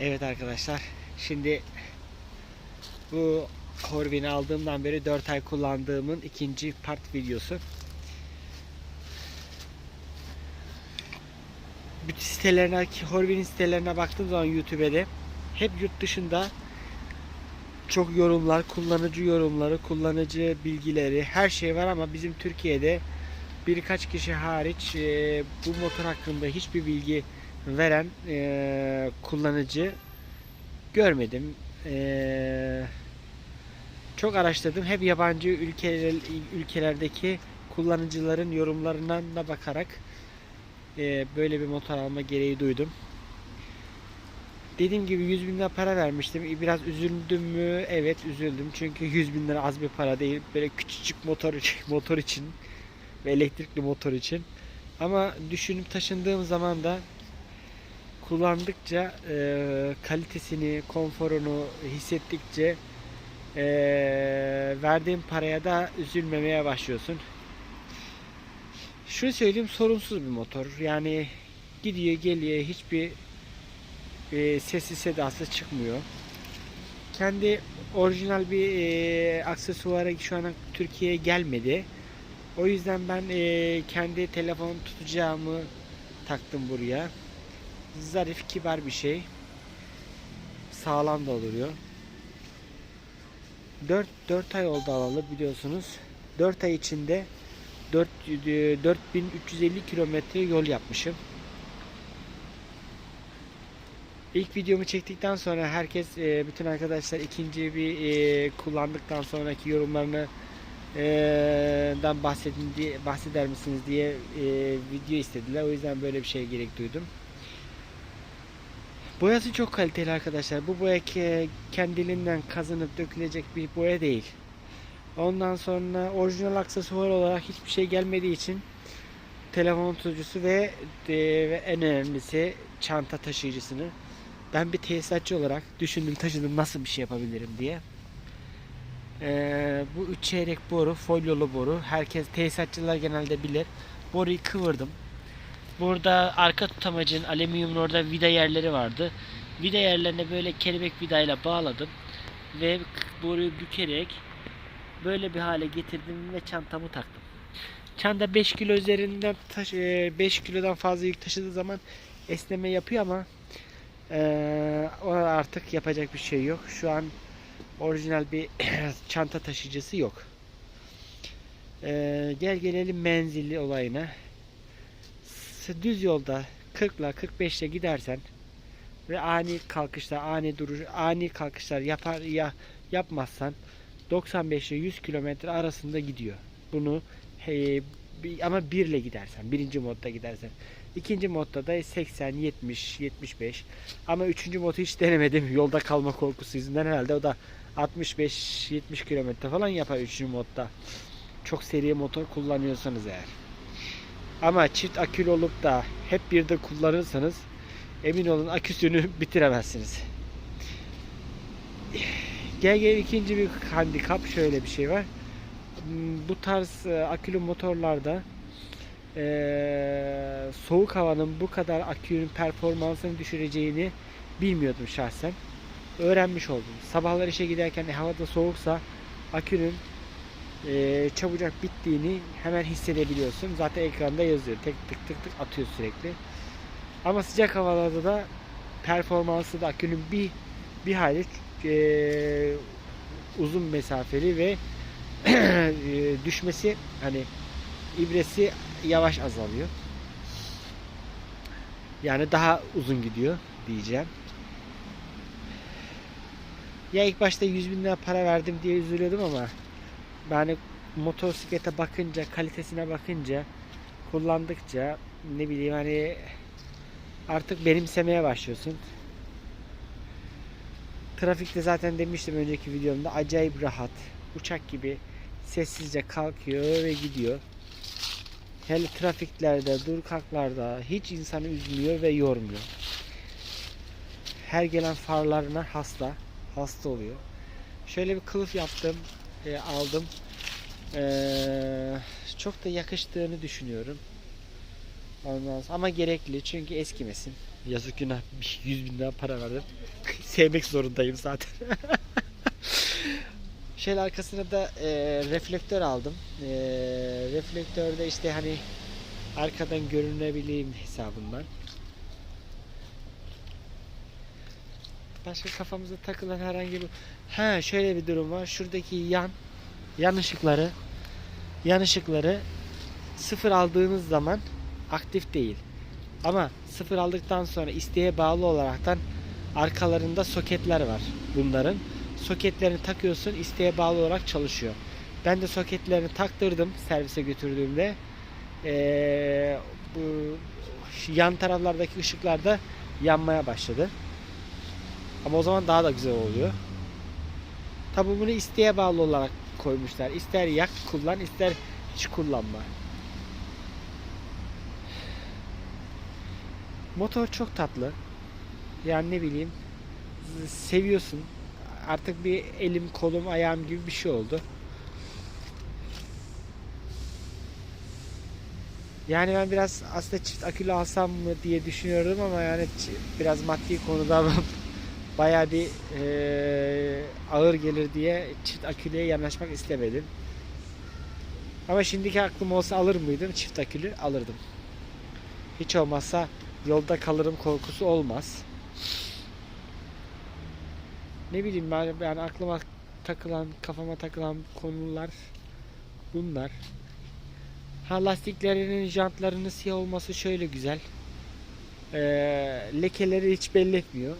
Evet arkadaşlar. Şimdi bu Horvin'i aldığımdan beri 4 ay kullandığımın ikinci part videosu. Bütün sitelerine, Horvin'in sitelerine baktığım zaman YouTube'de hep yurt dışında çok yorumlar, kullanıcı yorumları, kullanıcı bilgileri, her şey var ama bizim Türkiye'de birkaç kişi hariç e, bu motor hakkında hiçbir bilgi veren e, kullanıcı görmedim. E, çok araştırdım. Hep yabancı ülkeler, ülkelerdeki kullanıcıların yorumlarına da bakarak e, böyle bir motor alma gereği duydum. Dediğim gibi 100 bin lira para vermiştim. Biraz üzüldüm mü? Evet üzüldüm. Çünkü 100 bin lira az bir para değil. Böyle küçücük motor motor için ve elektrikli motor için. Ama düşünüp taşındığım zaman da kullandıkça e, kalitesini, konforunu hissettikçe e, verdiğim paraya da üzülmemeye başlıyorsun. Şunu söyleyeyim sorunsuz bir motor. Yani gidiyor geliyor hiçbir e, sesi sedası çıkmıyor. Kendi orijinal bir e, aksesuarı şu an Türkiye'ye gelmedi. O yüzden ben e, kendi telefon tutacağımı taktım buraya. Zarif, kibar bir şey. Sağlam da oluyor. 4 4 ay oldu alalı biliyorsunuz. 4 ay içinde 4 e, 4350 kilometre yol yapmışım. İlk videomu çektikten sonra herkes e, bütün arkadaşlar ikinci bir e, kullandıktan sonraki yorumlarını e, dan bahsedin diye bahseder misiniz diye e, video istediler. O yüzden böyle bir şeye gerek duydum. Boyası çok kaliteli arkadaşlar. Bu boya ke- kendiliğinden kazınıp dökülecek bir boya değil. Ondan sonra orijinal aksesuar olarak hiçbir şey gelmediği için telefon tutucusu ve, e, ve en önemlisi çanta taşıyıcısını ben bir tesisatçı olarak düşündüm taşıdım nasıl bir şey yapabilirim diye. Ee, bu üç çeyrek boru, folyolu boru. Herkes tesisatçılar genelde bilir. Boruyu kıvırdım. Burada arka tutamacın alüminyumun orada vida yerleri vardı. Vida yerlerine böyle kelebek vidayla bağladım. Ve boruyu bükerek böyle bir hale getirdim ve çantamı taktım. Çanta 5 kilo üzerinden taş, e, 5 kilodan fazla yük taşıdığı zaman esneme yapıyor ama ee, o artık yapacak bir şey yok. Şu an orijinal bir çanta taşıyıcısı yok. Ee, gel gelelim menzilli olayına. Düz yolda 40 ile 45 ile gidersen ve ani kalkışlar, ani duruş, ani kalkışlar yapar ya yapmazsan 95 ile 100 kilometre arasında gidiyor. Bunu he, ama 1 ile gidersen, birinci modda gidersen. İkinci modda da 80, 70, 75. Ama üçüncü modu hiç denemedim. Yolda kalma korkusu yüzünden herhalde o da 65-70 kilometre falan yapar üçüncü modda. Çok seri motor kullanıyorsanız eğer. Ama çift akülü olup da hep bir de kullanırsanız emin olun aküsünü bitiremezsiniz. Gel gel ikinci bir handikap şöyle bir şey var. Hmm, Bu tarz e, akülü motorlarda eee, soğuk havanın bu kadar akünün performansını düşüreceğini bilmiyordum şahsen. Öğrenmiş oldum. Sabahlar işe giderken havada soğuksa akünün eee, çabucak bittiğini hemen hissedebiliyorsun. Zaten ekranda yazıyor. Tek tık tık tık atıyor sürekli. Ama sıcak havalarda da performansı da akünün bir bir hayli eee, uzun mesafeli ve eee, düşmesi hani ibresi yavaş azalıyor. Yani daha uzun gidiyor diyeceğim. Ya ilk başta 100 bin lira para verdim diye üzülüyordum ama yani motosiklete bakınca, kalitesine bakınca, kullandıkça ne bileyim hani artık benimsemeye başlıyorsun. Trafikte zaten demiştim önceki videomda acayip rahat. Uçak gibi sessizce kalkıyor ve gidiyor. Hele trafiklerde, dur kalklarda hiç insanı üzmüyor ve yormuyor. Her gelen farlarına hasta, hasta oluyor. Şöyle bir kılıf yaptım, e, aldım. Ee, çok da yakıştığını düşünüyorum. Ondan sonra, ama gerekli çünkü eskimesin. Yazık günah 100 bin lira para verdim. Sevmek zorundayım zaten. Şöyle arkasına da e, reflektör aldım. E, reflektörde işte hani arkadan görünebileyim hesabından. Başka kafamıza takılan herhangi bir... Ha şöyle bir durum var. Şuradaki yan yan ışıkları yan ışıkları sıfır aldığınız zaman aktif değil. Ama sıfır aldıktan sonra isteğe bağlı olaraktan arkalarında soketler var bunların. Soketlerini takıyorsun isteğe bağlı olarak çalışıyor. Ben de soketlerini taktırdım servise götürdüğümde. Ee, bu yan taraflardaki ışıklar da yanmaya başladı. Ama o zaman daha da güzel oluyor. Tabi bunu isteğe bağlı olarak koymuşlar. İster yak kullan ister hiç kullanma. Motor çok tatlı. Yani ne bileyim seviyorsun. Artık bir elim kolum ayağım gibi bir şey oldu. Yani ben biraz aslında çift akülü alsam mı diye düşünüyordum ama yani biraz maddi konuda bayağı bir eee, ağır gelir diye çift akülüye yanaşmak istemedim. Ama şimdiki aklım olsa alır mıydım çift akülü? Alırdım. Hiç olmazsa yolda kalırım korkusu olmaz. Ne bileyim ben yani aklıma takılan, kafama takılan konular bunlar. Ha lastiklerinin, jantlarının siyah olması şöyle güzel. Ee, lekeleri hiç belli etmiyor.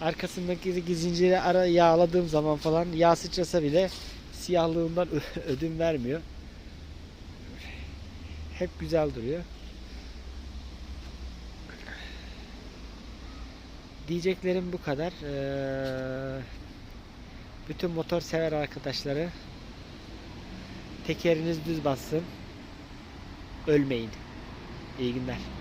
Arkasındaki zinciri ara yağladığım zaman falan yağ sıçrasa bile siyahlığından ödün vermiyor. Hep güzel duruyor. Diyeceklerim bu kadar. Ee, bütün motor sever arkadaşları tekeriniz düz bassın. Ölmeyin. İyi günler.